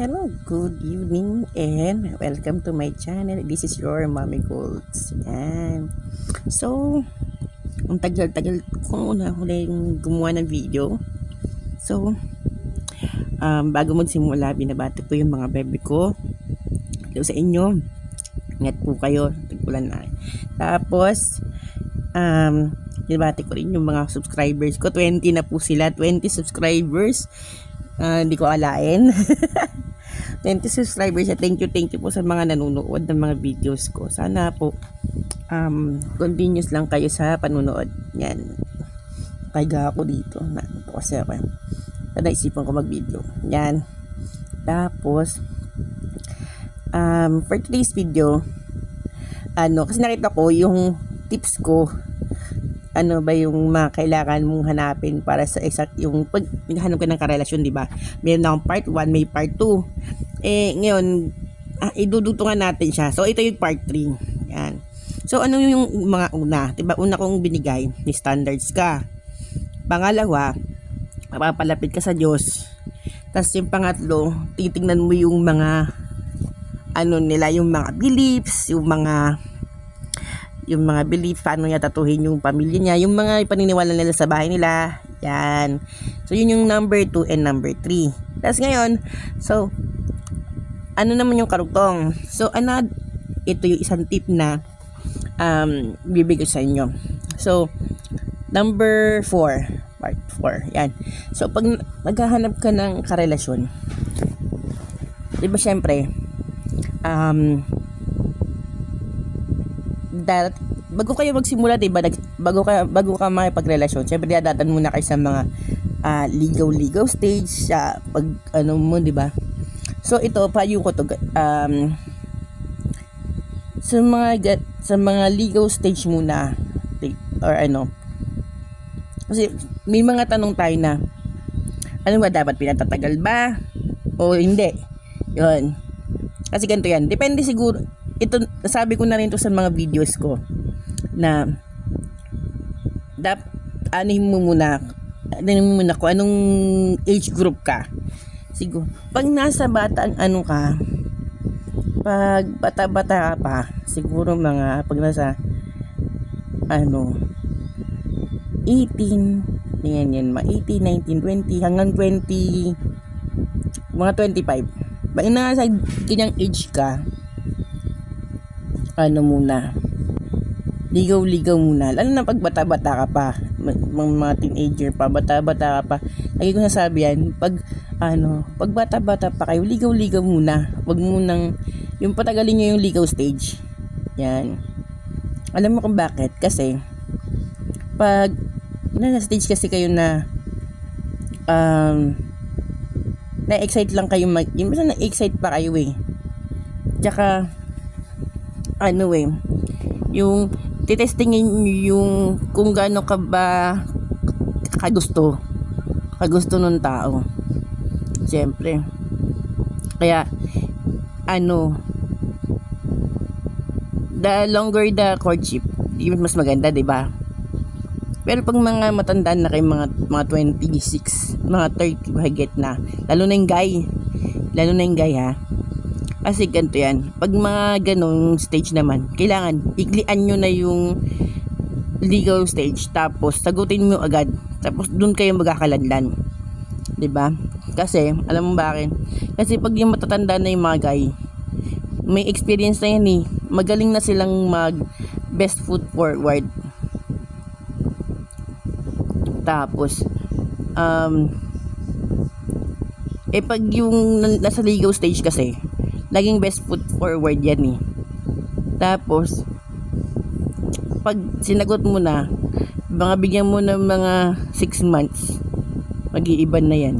Hello, good evening and welcome to my channel. This is your Mommy Golds. Yan. So, ang tagal-tagal ko na huling gumawa ng video. So, um, bago magsimula, binabati ko yung mga baby ko. Hello sa inyo. Ingat po kayo. Tagpulan na. Tapos, um, binabati ko rin yung mga subscribers ko. 20 na po sila. 20 subscribers. Ah, hindi ko alain. 20 subscribers. At thank you, thank you po sa mga nanonood ng mga videos ko. Sana po um, continuous lang kayo sa panunood. Yan. Kaya ako dito. Na, ito kasi ako. Naisipan ko mag-video. Yan. Tapos, um, for today's video, ano, kasi nakita ko yung tips ko ano ba yung mga kailangan mong hanapin para sa exact yung pag naghahanap ka ng karelasyon, di ba? Meron akong part 1, may part 2. Eh, ngayon, ah, idudutungan natin siya. So, ito yung part 3. Yan. So, ano yung mga una? Di ba? Una kong binigay, ni standards ka. Pangalawa, mapapalapit ka sa Diyos. Tapos yung pangatlo, titingnan mo yung mga ano nila, yung mga beliefs, yung mga yung mga belief, paano niya tatuhin yung pamilya niya, yung mga paniniwala nila sa bahay nila, yan. So, yun yung number 2 and number 3. Tapos ngayon, so, ano naman yung karugtong? So, ano, ito yung isang tip na um, bibigay sa inyo. So, number 4, part 4, yan. So, pag naghahanap ka ng karelasyon, di ba syempre, um, dat bago kayo magsimula, 'di ba? Bago ka bago ka makipagrelasyon, syempre dadaan muna kayo sa mga ah, ligaw-ligaw stage sa pag ano mo, 'di ba? So ito pa yung ko to um sa mga ga- sa mga ligaw stage muna or ano. Kasi may mga tanong tayo na ano ba dapat pinatatagal ba o hindi? Yun. Kasi ganito yan. Depende siguro ito sabi ko na rin to sa mga videos ko na dap anin mo muna anin mo muna kung anong age group ka siguro. Pag nasa bata ang ano ka pag bata-bata pa siguro mga pag nasa ano 18 yan yan mga 18, 19, 20 hanggang 20 mga 25 pag nasa ganyang age ka ano muna ligaw-ligaw muna. Lalo na pag bata-bata ka pa mga teenager pa bata-bata ka pa. Lagi ko nasabi yan pag ano pag bata-bata pa kayo ligaw-ligaw muna. Wag munang yung patagalin nyo yung ligaw stage. Yan. Alam mo kung bakit? Kasi pag na stage kasi kayo na um na-excite lang kayo mag yung basta na-excite pa kayo eh. Tsaka ano eh, yung titestingin nyo yung kung gaano ka ba kagusto kagusto ng tao siyempre kaya ano the longer the courtship yun mas maganda di ba pero pag mga matandaan na kayo mga mga 26 mga 30 mahigit na lalo na yung guy lalo na yung guy ha kasi ganito yan. Pag mga ganong stage naman, kailangan iklian nyo na yung legal stage. Tapos, sagutin mo agad. Tapos, dun kayo magkakaladlan. 'Di ba? Kasi, alam mo bakit? Kasi pag yung matatanda na yung mga guy, may experience na yan eh. Magaling na silang mag best foot forward. Tapos, um, eh pag yung nasa legal stage kasi, laging best foot forward yan eh. Tapos, pag sinagot mo na, mga bigyan mo ng mga 6 months, mag-iiban na yan.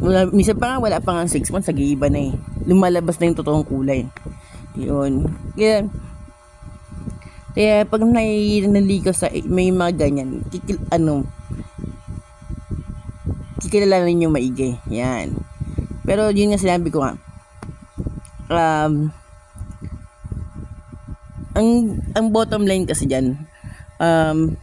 Wala, misa pa nga, wala pa nga 6 months, nag-iiba na eh. Lumalabas na yung totoong kulay. Yun. Kaya, kaya pag naligaw sa, may mga ganyan, kikil, ano, kikilalanin nyo maigi. Yan. Pero yun nga sinabi ko nga, um, ang ang bottom line kasi diyan um,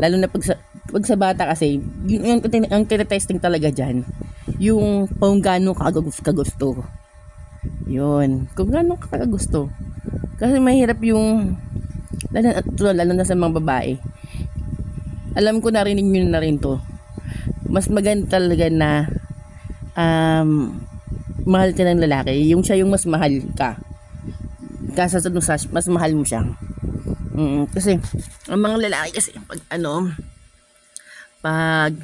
lalo na pag sa, pag sa bata kasi yun, yung, ang, ang testing talaga diyan yung kung kagus- kagusto. Yun. Kung gaano ka kagusto. Kasi mahirap yung lalo, lalo, na sa mga babae. Alam ko narinig nyo na rin to. Mas maganda talaga na um, mahal ka ng lalaki. Yung siya yung mas mahal ka. Kasa sa sa- mas mahal mo siya. Mm, kasi ang mga lalaki kasi pag ano pag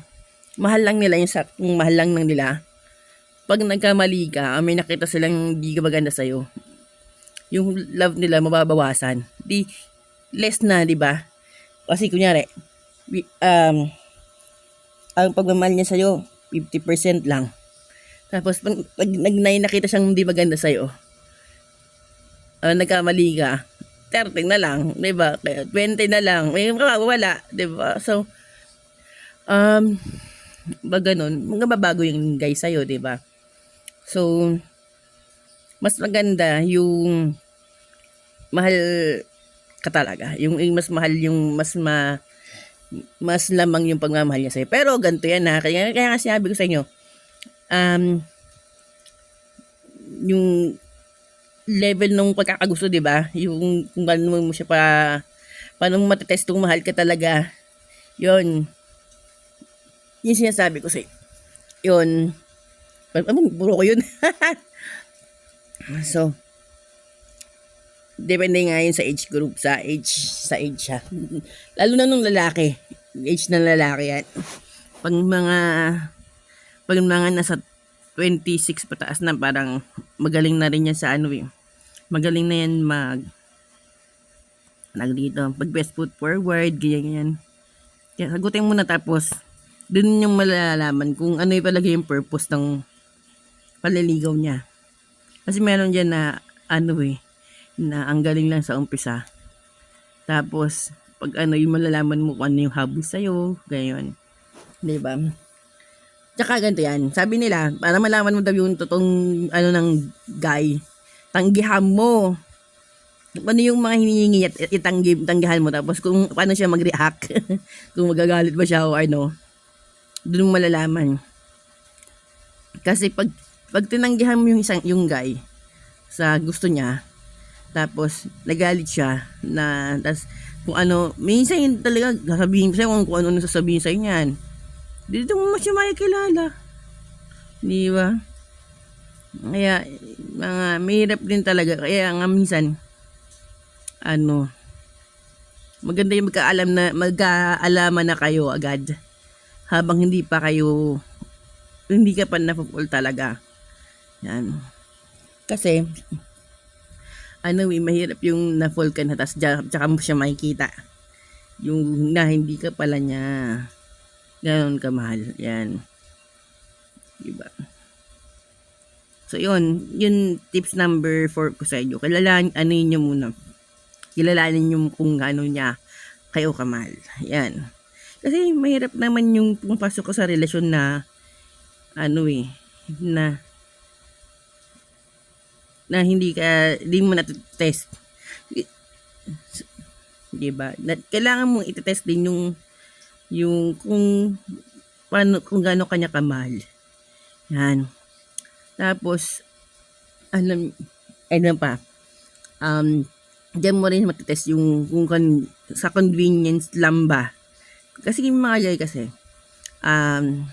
mahal lang nila yung sa kung mahal lang ng nila pag nagkamali ka, ah, may nakita silang di ka maganda sa'yo, yung love nila mababawasan. Di, less na, di ba? Kasi kunyari, um, ang pagmamahal niya sa'yo, 50% lang. Tapos, pag, pag nag, nakita siyang hindi maganda sa'yo, uh, nagkamali ka, 30 na lang, di ba? Kaya 20 na lang, may wala, di ba? So, um, ba ganun, magbabago yung guy sa'yo, di ba? So, mas maganda yung mahal ka talaga. Yung, yung mas mahal, yung mas ma, mas lamang yung pagmamahal niya sa'yo. Pero ganito yan ha. Kaya, kaya nga sinabi ko sa inyo, um, yung level nung pagkakagusto, di ba? Yung kung paano mo siya pa, paano mo matetest kung mahal ka talaga. Yun. Yung sinasabi ko sa'yo. Yun. Ano, puro ko yun. so, depende nga yun sa age group, sa age, sa age siya. Lalo na nung lalaki. Age ng lalaki yan. Pag mga, pag mga nasa 26 pataas na parang magaling na rin yan sa ano eh. Magaling na yan mag nag dito, pag best foot forward, ganyan ganyan. Kaya sagutin mo na tapos dun yung malalaman kung ano yung palagi yung purpose ng paliligaw niya. Kasi meron dyan na ano eh, na ang galing lang sa umpisa. Tapos, pag ano yung malalaman mo kung ano yung habol sa'yo, ganyan. Di ba? Tsaka ganito yan. Sabi nila, para malaman mo daw yung totoong ano ng guy, tanggihan mo. Ano yung mga hinihingi at itanggi, tanggihan mo. Tapos kung paano siya mag-react. kung magagalit ba siya o ano. Doon mo malalaman. Kasi pag pag tinanggihan mo yung isang yung guy sa gusto niya, tapos nagalit siya na tas kung ano, minsan yun talaga sasabihin sa'yo kung, kung ano nang sasabihin sa'yo niyan. Dito mo siya makikilala. Di ba? Kaya, mga, mahirap din talaga. Kaya nga minsan, ano, maganda yung magkaalam na, magkaalaman na kayo agad. Habang hindi pa kayo, hindi ka pa napupul talaga. Yan. Kasi, ano eh, mahirap yung na-fall ka na, dya- tsaka mo siya makikita. Yung na hindi ka pala niya ganon kamahal. Yan. Diba? So, yun. Yun, tips number 4 ko sa inyo. Kilalanin, ano yun muna. Kilalanin nyo kung ano niya kayo kamahal. Yan. Kasi mahirap naman yung pumapasok ko sa relasyon na ano eh, na na hindi ka, hindi mo na-test. Diba? Na, kailangan mo itetest din yung yung kung paano, kung gaano kanya kamahal. Yan. Tapos, alam, ano pa, um, diyan mo rin matetest yung kung kan, sa convenience lang ba. Kasi yung mga guy kasi, um,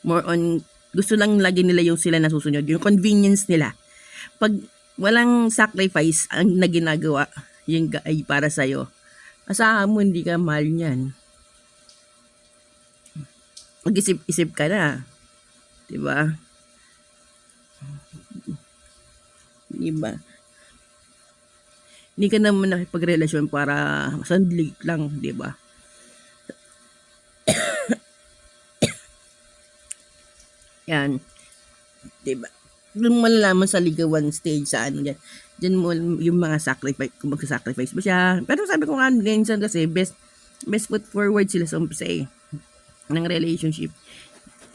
more on, gusto lang lagi nila yung sila nasusunod, yung convenience nila. Pag walang sacrifice ang na ginagawa yung guy para sa'yo, asahan mo hindi ka mahal niyan mag-isip-isip ka na. 'Di ba? 'Di ba? Hindi ka naman nakipagrelasyon para sandali lang, 'di ba? Yan. 'Di ba? Doon mo malalaman sa ligawan stage sa ano yan. Diyan mo yung mga sacrifice, kung magsasacrifice ba siya. Pero sabi ko nga, minsan kasi best best foot forward sila sa umpisa eh ng relationship.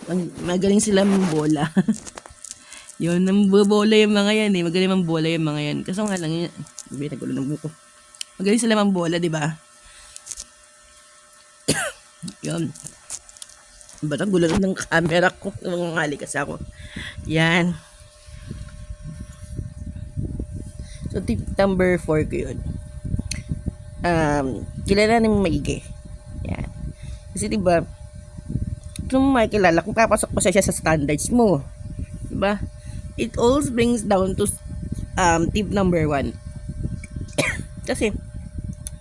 Ang magaling sila bola. yun, nambobola yung mga yan eh. Magaling mambola yung mga yan. Kaso nga lang yun. Sabi, nagulo ng buko. Magaling sila mambola, di ba? yun. Ba't ang gulo ng camera ko? Nangangali kasi ako. Yan. So, tip number 4 ko yun. Um, kilala mo maigi. Yan. Kasi diba, kung makikilala, kung papasok pa siya sa standards mo, diba? It all brings down to um, tip number 1. Kasi,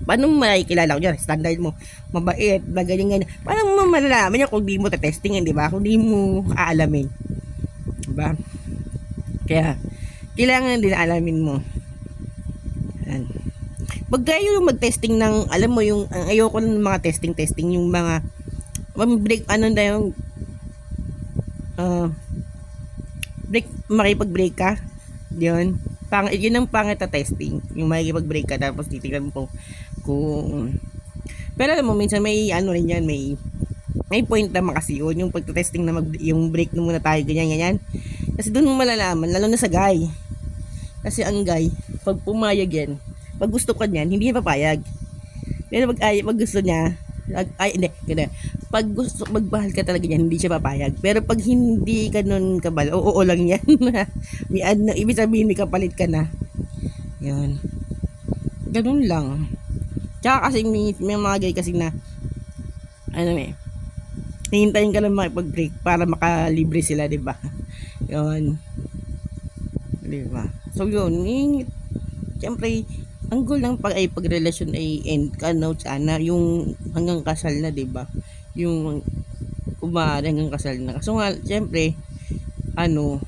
paano mo makikilala ko dyan? Standard mo, mabait, na ganyan. Paano mo malalaman yan kung di mo testingin, di ba? Kung di mo aalamin. Di ba? Kaya, kailangan din alamin mo. Yan. Pag kayo yung mag-testing ng, alam mo yung, ang ayoko ng mga testing-testing, yung mga, break, ano na yung, uh, break, makipag-break ka. Yun. Pang, yun ang pangit na testing. Yung makikipag-break ka, tapos titignan mo kung, kung, pero alam mo, minsan may, ano rin yan, may, may point naman kasi yun, yung pagtesting na mag, yung break na muna tayo, ganyan, ganyan. Kasi doon mo malalaman, lalo na sa guy. Kasi ang guy, pag pumayag yan, pag gusto ka niyan, hindi niya papayag. Pero pag, ay, pag gusto niya, ay, ay hindi, ganun. Pag gusto, magmahal ka talaga niyan, hindi siya papayag. Pero pag hindi ka nun kabal, oo, oo lang yan. may ano, ibig sabihin, may kapalit ka na. Yun. Ganun lang. Tsaka kasi may, may mga gay kasi na, ano eh, hihintayin ka lang makipag-break para makalibre sila, di ba? Yun. Di ba? So yun, eh, siyempre, ang goal ng pag ay pagrelasyon ay end ka no sana yung hanggang kasal na 'di ba yung umaaari hanggang kasal na so nga syempre ano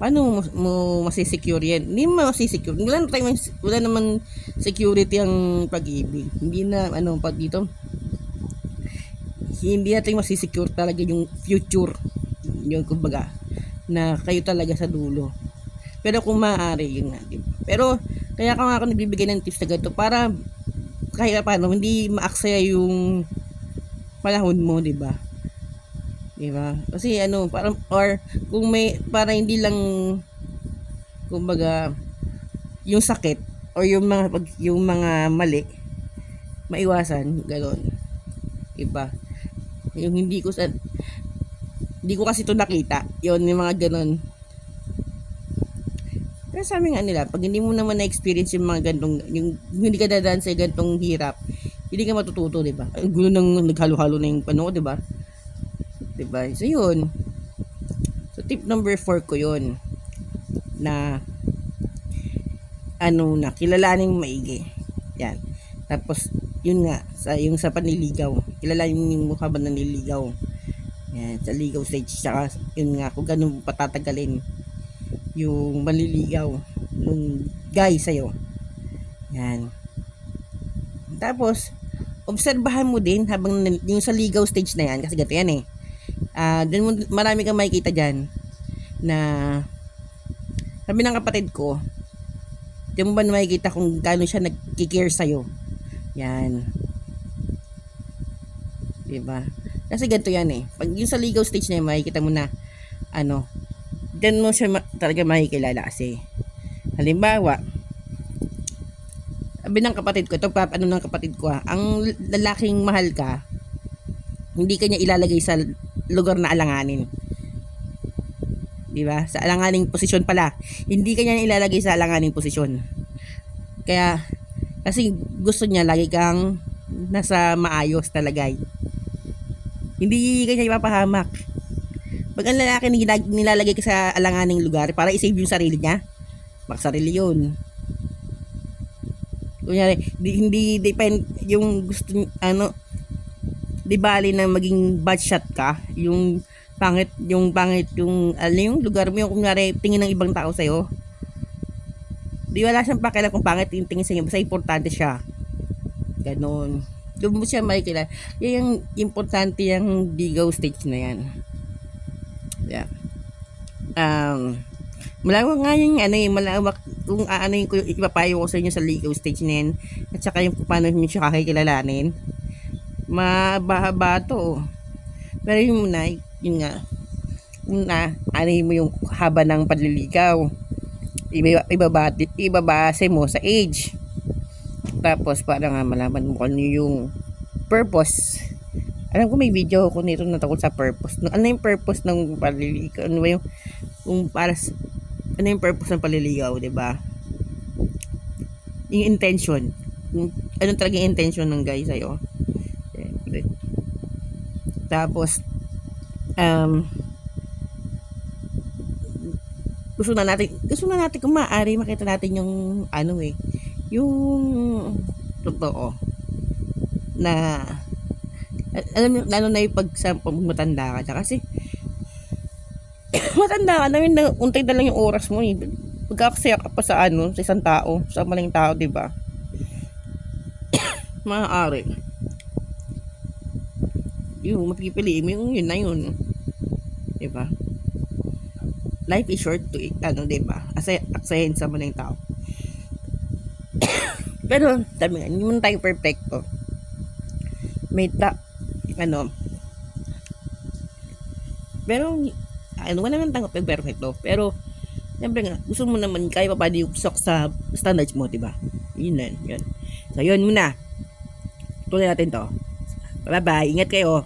paano mo, mo masisecure yan? Hindi mo masisecure. Wala, na tayong, wala naman security ang pag-ibig. Hindi na ano pag dito hindi natin masisecure talaga yung future. Yung kumbaga na kayo talaga sa dulo. Pero kung maaari yun nga pero kaya ka nga ako nagbibigay ng tips na ganito para kahit paano hindi maaksaya yung panahon mo, 'di ba? 'Di ba? Kasi ano, parang or kung may para hindi lang kumbaga yung sakit or yung mga pag, yung mga mali maiwasan, gano'n. 'Di ba? Yung hindi ko sa hindi ko kasi ito nakita. Yun, yung mga gano'n. Pero sabi nga nila, pag hindi mo naman na-experience yung mga gantong, yung, yung hindi ka dadaan sa gantong hirap, hindi ka matututo, di ba? Ang gulo nang naghalo-halo na yung ano, di ba? Di ba? So, yun. So, tip number 4 ko yun. Na, ano na, kilalaning maigi. Yan. Tapos, yun nga, sa, yung sa panliligaw. Kilalanin yung mukha ba ng nililigaw. Yan, sa ligaw stage. Saka, yun nga, kung ganun patatagalin yung maliligaw nung guy sa'yo. Yan. Tapos, obserbahan mo din habang yung sa ligaw stage na yan, kasi gato yan eh. Ah, dun mo, marami kang makikita dyan na sabi ng kapatid ko, di mo ba makikita kung gaano siya nagkikare sa'yo? Yan. Diba? Kasi ganito yan eh. Pag yung sa ligaw stage na yan, makikita mo na, ano, dyan mo siya ma- talaga makikilala kasi. Halimbawa, sabi ng kapatid ko, ito pa, ano ng kapatid ko ha, ang lalaking mahal ka, hindi kanya ilalagay sa lugar na alanganin. Di ba? Sa alanganing posisyon pala. Hindi kanya ilalagay sa alanganing posisyon. Kaya, kasi gusto niya lagi kang nasa maayos talaga. Hindi kanya ipapahamak. Pag ang lalaki nilalagay ka sa alanganing lugar para i-save yung sarili niya, baka sarili yun. Kunyari, di, hindi depend yung gusto ano di bali na maging bad shot ka, yung pangit, yung pangit, yung ano yung lugar mo, yung kunyari tingin ng ibang tao sa'yo. Di wala siyang pakialam kung pangit yung tingin sa'yo, basta importante siya. Ganon. Doon mo siya makikilala. Yan yung importante yung bigaw stage na yan. Yeah. Um, malawak nga yung ano eh, malawak kung ano yung ipapayo ko sa inyo sa legal stage na yan at saka yung paano nyo siya kakikilalanin mabahaba to pero yung muna yun nga una ano mo yung haba ng panliligaw iba, ibabati, ibabase mo sa age tapos para nga malaman mo kung ano yung purpose Alam ko may video ako nito na sa purpose. Ano yung purpose ng paliligaw? Ano ba yung, kung para ano yung purpose ng paliligaw, di ba? Yung intention. Yung, ano talaga yung intention ng guy sa'yo. Tapos, um, gusto na natin, gusto na natin kung maaari makita natin yung, ano eh, yung, totoo, na, al- alam mo, lalo na yung pag sa matanda ka na kasi, matanda ka na yun, untay na lang yung oras mo eh. Pagkakasaya ka pa sa ano, sa isang tao, sa maling tao, di ba? Maaari. Yung mapipili mo yung yun na yun. Di ba? Life is short to, ano, di ba? Asay, aksayin sa maling tao. Pero, sabi nga, hindi man tayo perfecto. May ta, ano, pero, ano, wala naman tanggap perfecto. Pero, siyempre nga, gusto mo naman, kaya pa pa yung sok sa standards mo, di ba? Yun na, yun. So, yun muna. Tuloy natin to. Bye-bye. Ingat kayo.